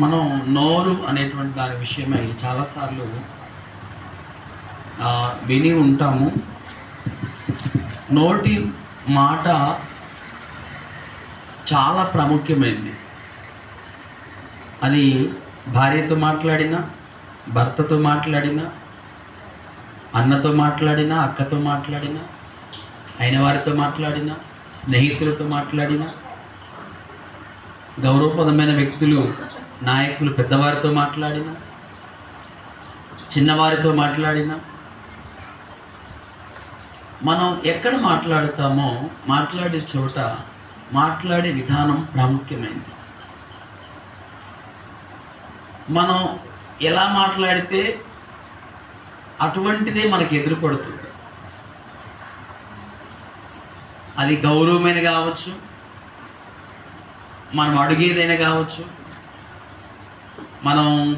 మనం నోరు అనేటువంటి దాని విషయమై చాలాసార్లు విని ఉంటాము. నోటి మాట చాలా ప్రాముఖ్యమైనది అది భార్యతో మాట్లాడినా భర్తతో మాట్లాడినా అన్నతో మాట్లాడినా అక్కతో మాట్లాడినా అయిన వారితో మాట్లాడినా స్నేహితులతో మాట్లాడినా గౌరవప్రదమైన వ్యక్తులు నాయకులు పెద్దవారితో మాట్లాడిన చిన్నవారితో మాట్లాడిన మనం ఎక్కడ మాట్లాడుతామో మాట్లాడే చోట మాట్లాడే విధానం ప్రాముఖ్యమైనది మనం ఎలా మాట్లాడితే అటువంటిదే మనకు ఎదురుపడుతుంది. అది గౌరవమైన కావచ్చు మనం అడిగేదైనా కావచ్చు. మనం